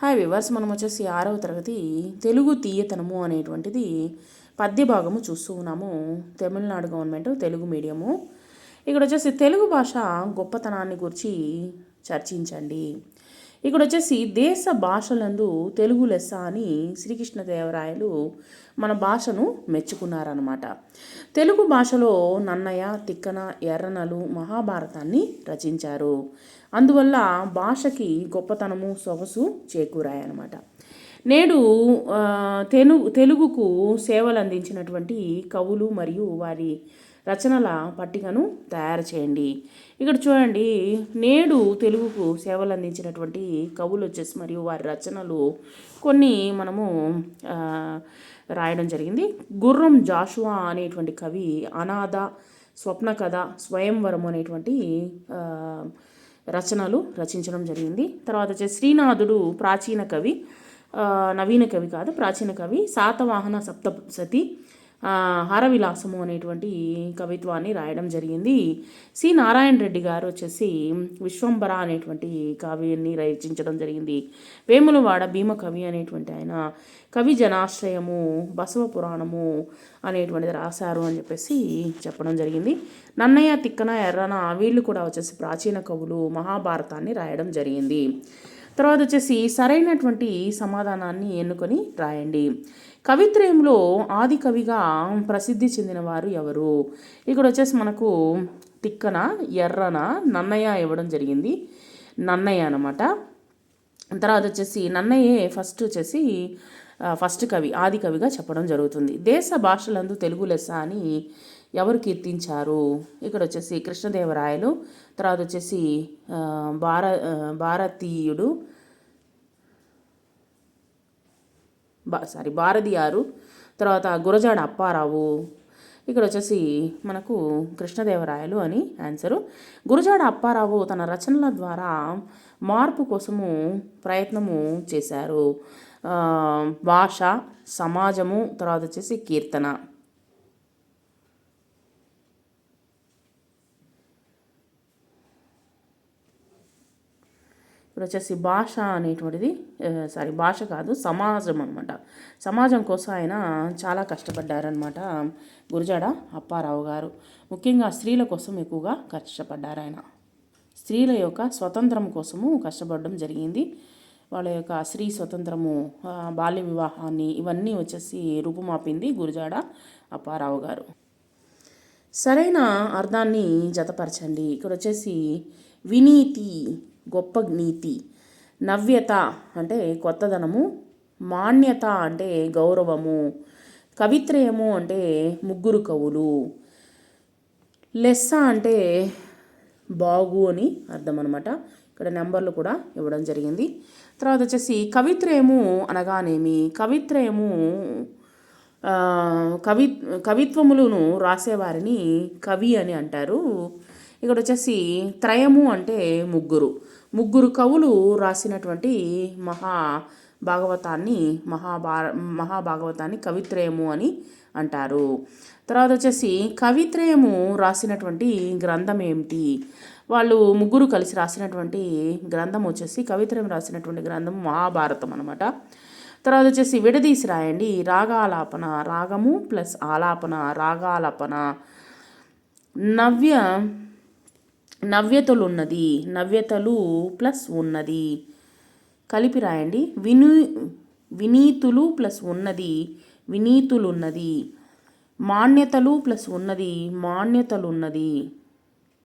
Hi viewers మనం వచ్చేసి ఆరవ తరగతి తెలుగు తీయతనము అనేటువంటిది పద్య భాగము చూస్తూ ఉన్నాము. Tamil Nadu government Telugu medium. ఇక్కడ వచ్చేసి తెలుగు భాష గొప్పతనాన్ని గురించి చర్చించండి. ఇక్కడ వచ్చేసి దేశ భాషలందు తెలుగు లెస్స అని శ్రీకృష్ణదేవరాయలు మన భాషను మెచ్చుకున్నారనమాట తెలుగు భాషలో నన్నయ్య తిక్కన ఎర్రనలు మహాభారతాన్ని రచించారు. అందువల్ల భాషకి గొప్పతనము సొగసు చేకూరాయన్నమాట. నేడు తెలుగు తెలుగుకు సేవలు అందించినటువంటి కవులు మరియు వారి రచనల పట్టికను తయారు చేయండి. ఇక్కడ చూడండి నేడు తెలుగుకు సేవలు అందించినటువంటి కవులు వచ్చేసి మరియు వారి రచనలు కొన్ని మనము రాయడం జరిగింది. గుర్రం జాషువా అనేటువంటి కవి అనాథ స్వప్న కథ స్వయంవరం అనేటువంటి రచనలు రచించడం జరిగింది. తర్వాత వచ్చేసి శ్రీనాథుడు ప్రాచీన కవి నవీన కవి కాదు ప్రాచీన కవి శాతవాహన సప్తసతి సతి హరవిలాసము అనేటువంటి కవిత్వాన్ని రాయడం జరిగింది. సి. నారాయణ రెడ్డి గారు వచ్చేసి విశ్వంబర అనేటువంటి కావ్యాన్ని రచించడం జరిగింది. వేములవాడ భీమ కవి అనేటువంటి ఆయన కవి జనాశ్రయము బసవ పురాణము అనేటువంటిది రాశారు అని చెప్పేసి చెప్పడం జరిగింది. నన్నయ్య తిక్కన ఎర్రన వీళ్ళు కూడా వచ్చేసి ప్రాచీన కవులు మహాభారతాన్ని రాయడం జరిగింది. తర్వాత వచ్చేసి సరైనటువంటి సమాధానాన్ని ఎన్నుకొని రాయండి. కవిత్రయంలో ఆది కవిగా ప్రసిద్ధి చెందిన వారు ఎవరు? ఇక్కడ వచ్చేసి మనకు తిక్కన ఎర్రన నన్నయ్య ఇవ్వడం జరిగింది. నన్నయ్య అనమాట తర్వాత వచ్చేసి నన్నయ్యే ఫస్ట్ వచ్చేసి ఫస్ట్ కవి ఆది కవిగా చెప్పడం జరుగుతుంది. దేశ భాషలందు తెలుగు లెస్స అని ఎవరు కీర్తించారు? ఇక్కడ వచ్చేసి కృష్ణదేవరాయలు తర్వాత వచ్చేసి భార భారతీయుడు బా సారీ భారతీయారు తర్వాత గురజాడ అప్పారావు. ఇక్కడ వచ్చేసి మనకు కృష్ణదేవరాయలు అని ఆన్సరు గురజాడ అప్పారావు తన రచనల ద్వారా మార్పు కోసము ప్రయత్నము చేశారు. భాష సమాజము తర్వాత వచ్చేసి కీర్తన. ఇప్పుడు వచ్చేసి భాష అనేటువంటిది సారీ భాష కాదు సమాజం అనమాట సమాజం కోసం ఆయన చాలా కష్టపడ్డారనమాట గురజాడ అప్పారావు గారు. ముఖ్యంగా స్త్రీల కోసం ఎక్కువగా కష్టపడ్డారు ఆయన. స్త్రీల యొక్క స్వతంత్రం కోసము కష్టపడడం జరిగింది. వాళ్ళ యొక్క స్త్రీ స్వతంత్రము బాల్య వివాహాన్ని ఇవన్నీ వచ్చేసి రూపుమాపింది గురజాడ అప్పారావు గారు. సరైన అర్థాన్ని జతపరచండి. ఇక్కడ వచ్చేసి వినీతి గొప్ప నీతి. నవ్యత అంటే కొత్తదనము. మాన్యత అంటే గౌరవము. కవిత్రయము అంటే ముగ్గురు కవులు. లెస్స అంటే బాగు అని అర్థం అనమాట ఇక్కడ నెంబర్లు కూడా ఇవ్వడం జరిగింది. తర్వాత వచ్చేసి కవిత్రయము అనగానేమి? కవిత్రయము కవి కవిత్వములను రాసేవారిని కవి అని అంటారు. ఇక్కడ వచ్చేసి త్రయము అంటే ముగ్గురు. ముగ్గురు కవులు రాసినటువంటి మహా భాగవతాన్ని మహాభార మహాభాగవతాన్ని కవిత్రయము అని అంటారు. తర్వాత వచ్చేసి కవిత్రయము రాసినటువంటి గ్రంథం ఏమిటి? వాళ్ళు ముగ్గురు కలిసి రాసినటువంటి గ్రంథం వచ్చేసి కవిత్రయం రాసినటువంటి గ్రంథం మహాభారతం అనమాట తర్వాత వచ్చేసి విడదీసి రాయండి. రాగాలాపన రాగము ప్లస్ ఆలాపన రాగాలాపన. నవ్య నవ్యతలు ఉన్నది నవ్యతలు ప్లస్ ఉన్నది. కలిపి రాయండి. విను వినీతులు ప్లస్ ఉన్నది వినీతులున్నది. మాన్యతలు ప్లస్ ఉన్నది మాన్యతలున్నది.